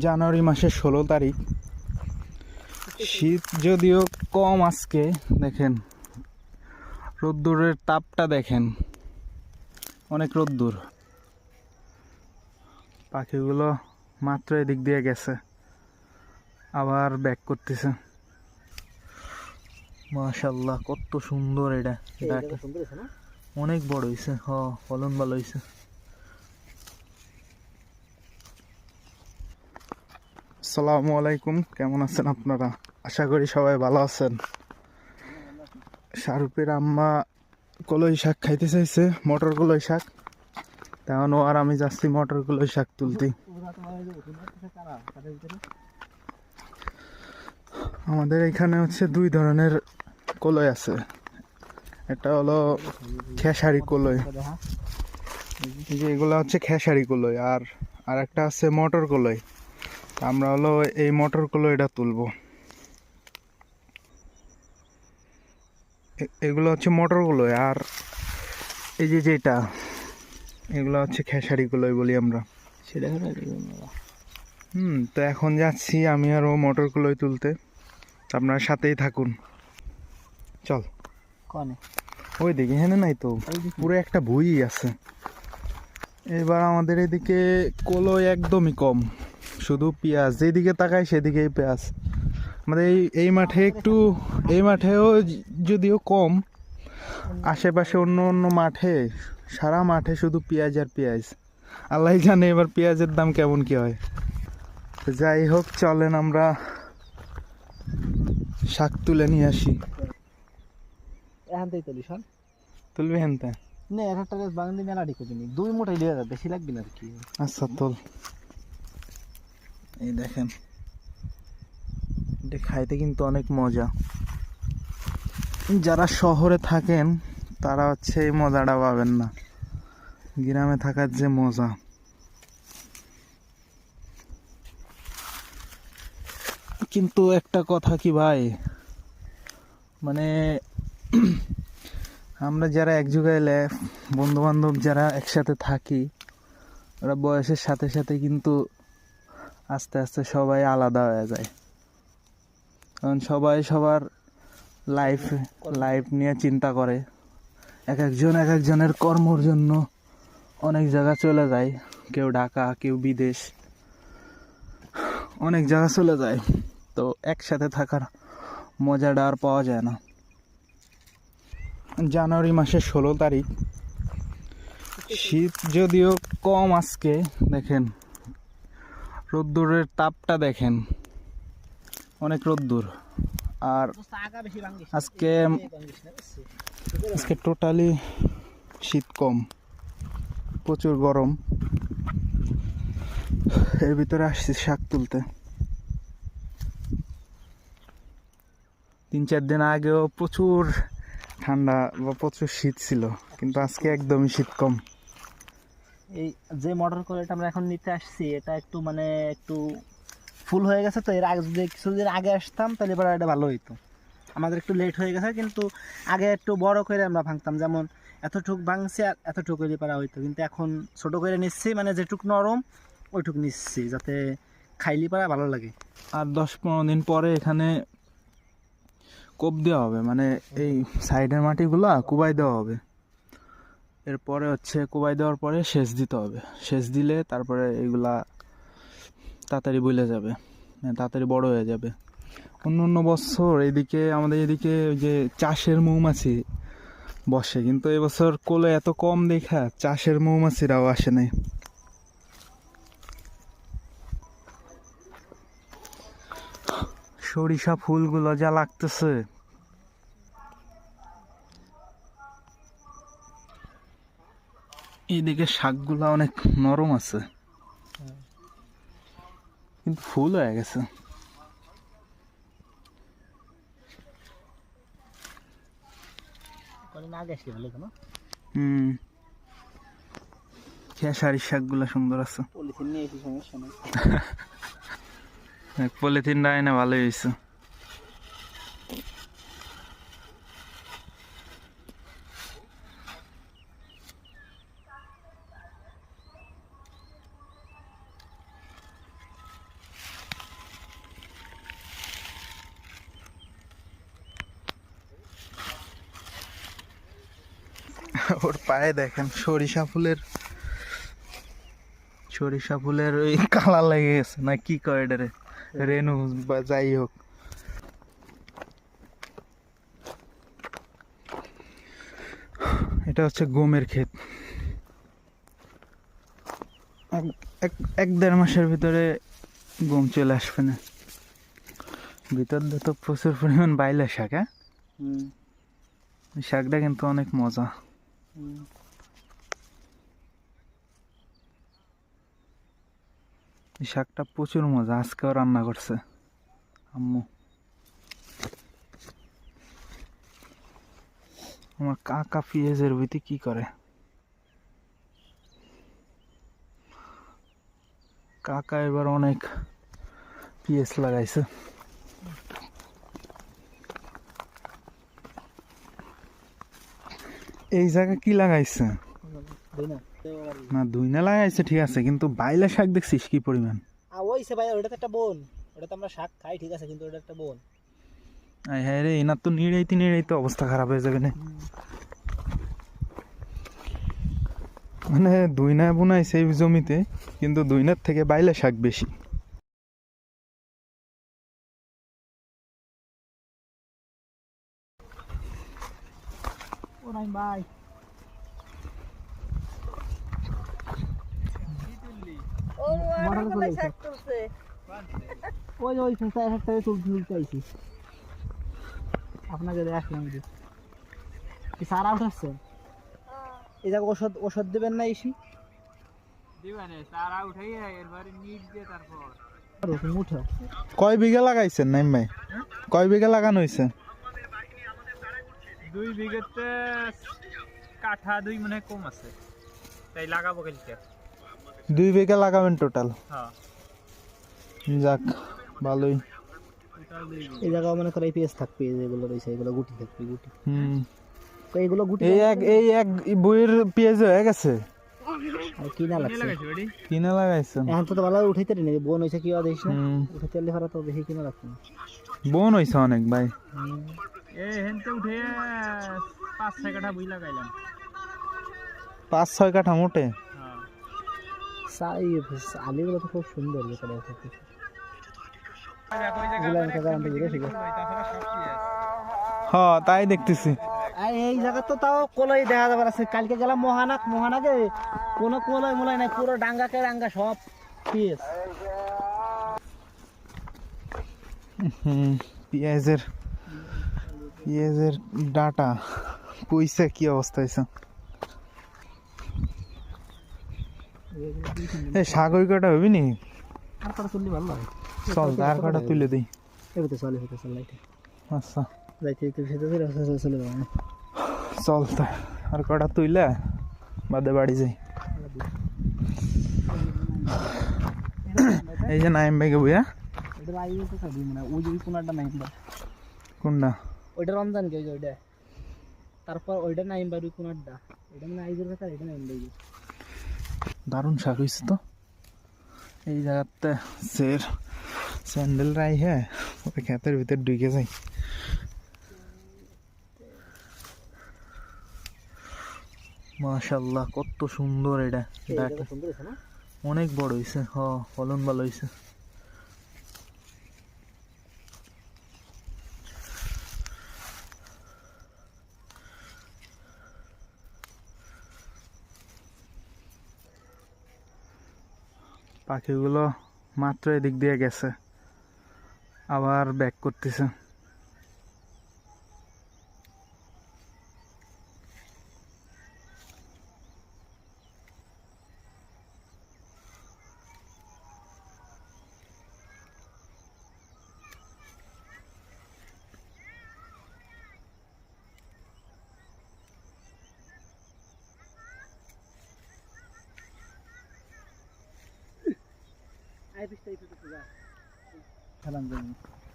জানুয়ারি মাসের ষোলো তারিখ। শীত যদিও কম আজকে দেখেন। রোদ্দুরের তাপটা দেখেন। অনেক রোদ্দুর। পাখিগুলো মাত্র এদিক দিয়ে গেছে। আবার ব্যাক করতেছে। মাশাল্লাহ কত সুন্দর এটা। অনেক বড় হয়েছে। হ ফলন ভালো হয়েছে। আসসালামু আলাইকুম। কেমন আছেন আপনারা? আশা করি সবাই ভালো আছেন। শাহরুখের আম্মা কলই শাক খাইতে চাইছে, মটর কলই শাক। তেমন ও আর আমি যাচ্ছি মটর কলই শাক তুলতে। আমাদের এখানে হচ্ছে দুই ধরনের কলই আছে। একটা হলো খেসারি কলই। যে এগুলো হচ্ছে খেসারি কলই। আর আর একটা আছে মটর কলই। আমরা হলো এই মটর এটা তুলবো। এগুলো হচ্ছে মটর কলই আর এই যে যেটা এগুলো হচ্ছে খেসারি কলই বলি আমরা। সেটা হুম তো এখন যাচ্ছি আমি আর ও মটর কলই তুলতে। আপনার সাথেই থাকুন। চল। কনে? ওই দিকে হেনে নাই তো। পুরো একটা বই আছে। এবার আমাদের এদিকে কলই একদমই কম। শুধু পেঁয়াজ যেদিকে তাকাই সেদিকেই পেঁয়াজ। আমাদের এই এই মাঠে একটু এই মাঠেও যদিও কম আশেপাশে অন্য অন্য মাঠে সারা মাঠে শুধু পেঁয়াজ আর পেঁয়াজ। আল্লাহ জানে এবার পেঁয়াজের দাম কেমন কি হয়। যাই হোক চলেন আমরা শাক তুলে নিয়ে আসি। এখান থেকে তুলি শোন তুলবি হেনতে না এক একটা গাছ বাগান দিয়ে মেলা ডিকো দুই মোটাই লিয়ে যাবে বেশি লাগবে না আর কি। আচ্ছা তোল। এই দেখেন। এটা খাইতে কিন্তু অনেক মজা। যারা শহরে থাকেন, তারা হচ্ছে এই মজাটা পাবেন না। গ্রামে থাকার যে মজা। কিন্তু একটা কথা কি ভাই? মানে আমরা যারা এক যুগাইলে বন্ধু বান্ধব যারা একসাথে থাকি, ওরা বয়সের সাথে সাথে কিন্তু আস্তে আস্তে সবাই আলাদা হয়ে যায়। কারণ সবাই সবার লাইফ লাইফ নিয়ে চিন্তা করে। এক একজন এক একজনের কর্মর জন্য অনেক জায়গা চলে যায়। কেউ ঢাকা, কেউ বিদেশ, অনেক জায়গা চলে যায়। তো একসাথে থাকার মজাটা আর পাওয়া যায় না। জানুয়ারি মাসের ষোলো তারিখ। শীত যদিও কম আজকে, দেখেন। রোদ্দুরের তাপটা দেখেন। অনেক রোদ্দুর। আর আজকে আজকে টোটালি শীত কম, প্রচুর গরম। এর ভিতরে আসছি শাক তুলতে। তিন চার দিন আগেও প্রচুর ঠান্ডা বা প্রচুর শীত ছিল, কিন্তু আজকে একদমই শীত কম। এই যে মোটর কলটা আমরা এখন নিতে আসছি, এটা একটু মানে একটু ফুল হয়ে গেছে তো, এর আগে যদি কিছুদিন আগে আসতাম তাহলে এবার এটা ভালো হইতো। আমাদের একটু লেট হয়ে গেছে, কিন্তু আগে একটু বড় করে আমরা ভাঙতাম, যেমন এতটুক ভাঙছি আর এতটুক হইলে পারা হইতো, কিন্তু এখন ছোট করে নিচ্ছি মানে যেটুক নরম ওইটুক নিচ্ছি, যাতে খাইলি পারা ভালো লাগে। আর দশ পনেরো দিন পরে এখানে কোপ দেওয়া হবে মানে এই সাইডের মাটিগুলা কুবাই দেওয়া হবে। এরপরে হচ্ছে কুবাই দেওয়ার পরে সেচ দিতে হবে। সেচ দিলে তারপরে এগুলা তাড়াতাড়ি বলে যাবে মানে তাড়াতাড়ি বড় হয়ে যাবে। অন্য অন্য বছর এদিকে, আমাদের এদিকে ওই যে চাষের মৌমাছি বসে, কিন্তু এবছর কোলে এত কম দেখা, চাষের মৌমাছিরাও আসে নাই। সরিষা ফুলগুলো যা লাগতেছে। এইদিকে শাকগুলো অনেক নরম আছে। কিন্তু ফুল হয়ে গেছে। হুম। খেসারির শাকগুলো সুন্দর আছে। পলিথিন নিয়ে সমস্যা নেই। ডাই ভালোই হয়েছে। ওর পায়ে দেখেন সরিষা ফুলের সরিষা ফুলের ওই কালা লেগে গেছে। না কি কয় এটারে রেনু বা যাই হোক। এটা হচ্ছে গমের ক্ষেত। এক- দেড় মাসের ভিতরে গম চলে আসবে না। ভিতর দিয়ে তো প্রচুর পরিমাণ বাইলে শাক হ্যাঁ? শাকটা কিন্তু অনেক মজা। শাকটা প্রচুর মজা, আজকেও রান্না করছে। আম্মু। আমার কাকা পেঁয়াজের ভিতরে কি করে? কাকা এবার অনেক পেঁয়াজ লাগাইছে। এই জায়গা কি লাগাইছে? দেই না না লাগাইছে ঠিক আছে কিন্তু বাইলা শাক দেখছিস কি পরিমাণ? আ ওইছে ভাই ওটা তো একটা বোন। ওটা তো আমরা শাক খাই ঠিক আছে কিন্তু ওটা একটা বোন। আয় হ্যাঁ রে এনার তো নিড়াইতে নিড়াইতে অবস্থা খারাপ হয়ে যাবে না। মানে দুইনা বুনাই এই জমিতে কিন্তু দুইনার থেকে বাইলা শাক বেশি। ও নাই ভাই। মডেল ওই ওই সংস্থায় একটা তুলতে তুলতে আইছি। আপনাকে দেখলাম যে। কি সারা উঠাচ্ছে এই জায়গা ওষুধ ওষুধ দেবেন না এসি? কয় বিঘা লাগাইছেন নাইম ভাই? কয় বিঘা লাগানো হয়েছে দুই বিঘেতে কাঠা দুই মনে কম আছে। তাই লাগাবো কালকে। দুই বিঘা লাগাবেন টোটাল হ্যাঁ। যাক ভালোই। এই জায়গা মনে করে পেঁয়াজ থাকবে যেগুলো রয়েছে এগুলো গুটি থাকবে গুটি। হুম। তো এগুলো গুটি এই এক এই এক বইয়ের পেঁয়াজ হয়ে গেছে? আর কিনা লাগছে? কিনা লাগাইছেন এখন তো তো ভালো উঠাইতে নি বোন হয়েছে কি দেখিস না? উঠাইতে এলে তো বেশি কিনা লাগছে বোন হয়েছে অনেক ভাই। এ হেনতে উঠে পাঁচ ছয় কাঠা বুই লাগাইলাম। পাঁচ ছয় কাঠা মোটে? হ্যাঁ। আলিগুলো তো খুব সুন্দর যেটা দেখা যাচ্ছে ওই জায়গা এগুলো আমি কাকা আনতে দিলে ঠিক আছে তাছাড়া সব কি আছে হ তাই দেখতেছি। আর এই জায়গা তো তাও কলাই দেখা যাবার আছে কালকে গেলাম মহানাক মহানাকে কোনো কলাই মোলাই নাই পুরো ডাঙ্গাকে ডাঙ্গা সব পিস হুম পেঁয়াজের পেঁয়াজের ডাটা পুইছে কি অবস্থা হয়েছে এই সাগর কাটা হবি নি? আর চল তার কাটা তুলে দিই। চলে আচ্ছা। চলে তা আর কটা তুইলে বাদে বাড়ি যাই। এই যে নাইম ভাইকে বুঝা এটা আইয়ে তো খাবি মানে ওই যে ওই কোনারটা নাই বা কোনটা? ওইটা রমজান কে ওইটা। তারপর ওইটা নাই বা ওই কোনারটা এটা মানে আইজের কথা এটা নাই বাই দারুণ শাক হয়েছে তো। এই জায়গাতে সের স্যান্ডেল রাই হ্যাঁ ওই ক্ষেতের ভিতর ঢুকে যাই। মাশাল্লাহ কত সুন্দর এটা অনেক বড় হয়েছে হ ফলন ভালো হয়েছে পাখিগুলো মাত্র এদিক দিয়ে গেছে। আবার ব্যাক করতেছে।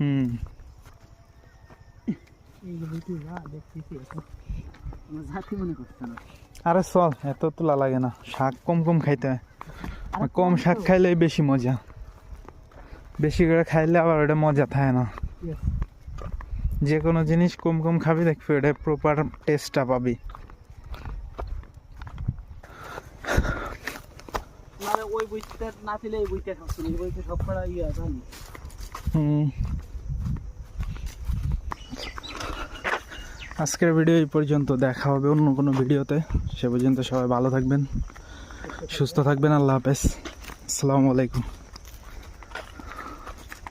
হুম। আরে চল এত তোলা লাগে না। শাক কম কম খাইতে হয়। কম শাক খাইলে বেশি মজা। বেশি করে খাইলে আবার ওটা মজা থাকে না। যে কোনো জিনিস কম কম খাবি দেখবি ওটা প্রপার টেস্টটা পাবি। ওই বইটা না এই ইয়ে আজকের ভিডিও এই পর্যন্ত, দেখা হবে অন্য কোনো ভিডিওতে। সে পর্যন্ত সবাই ভালো থাকবেন, সুস্থ থাকবেন, আল্লাহ হাফেজ। আসসালামু আলাইকুম।